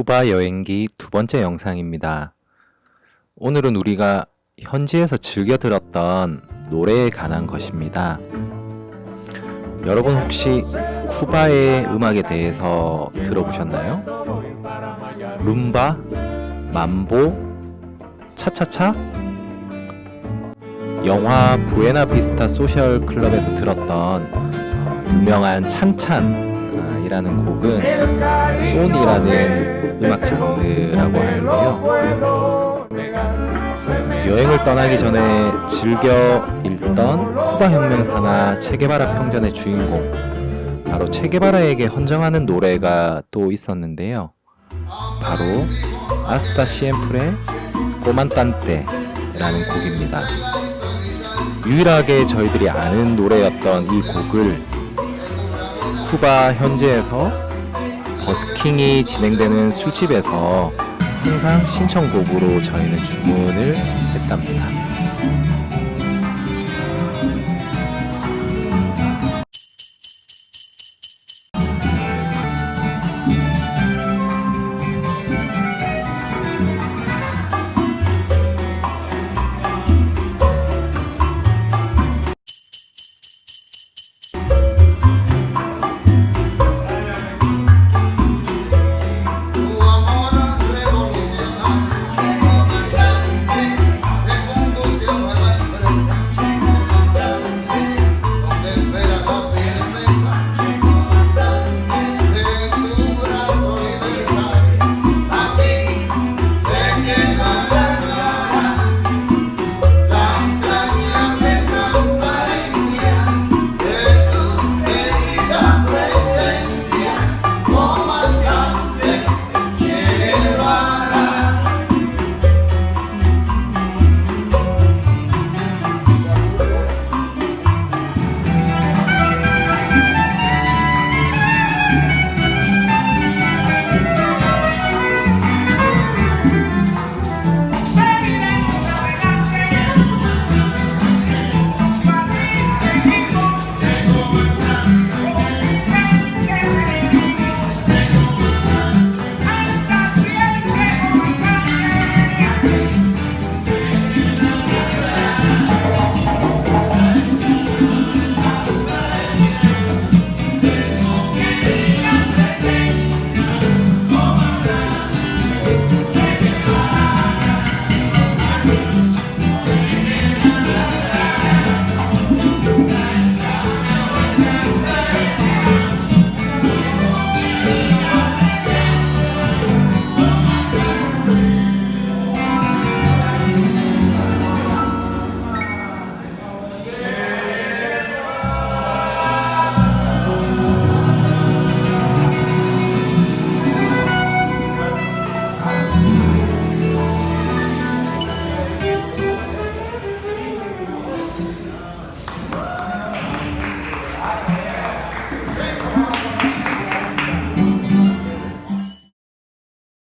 쿠바 여행기 두 번째 영상입니다. 오늘은 우리가 현지에서 즐겨 들었던 노래에 관한 것입니다. 여러분 혹시 쿠바의 음악에 대해서 들어보셨나요? 룸바, 만보, 차차차? 영화 부에나비스타 소셜 클럽에서 들었던 어, 유명한 찬찬 이라는 곡은 소니라는 음악 장르라고 하는데요. 여행을 떠나기 전에 즐겨 읽던 쿠바 혁명사나 체게바라 평전의 주인공 바로 체게바라에게 헌정하는 노래가 또 있었는데요. 바로 아스타 시엠프레 꼬만딴떼라는 곡입니다. 유일하게 저희들이 아는 노래였던 이 곡을 쿠바 현지에서 버스킹이 진행되는 술집에서 항상 신청곡으로 저희는 주문을 했답니다.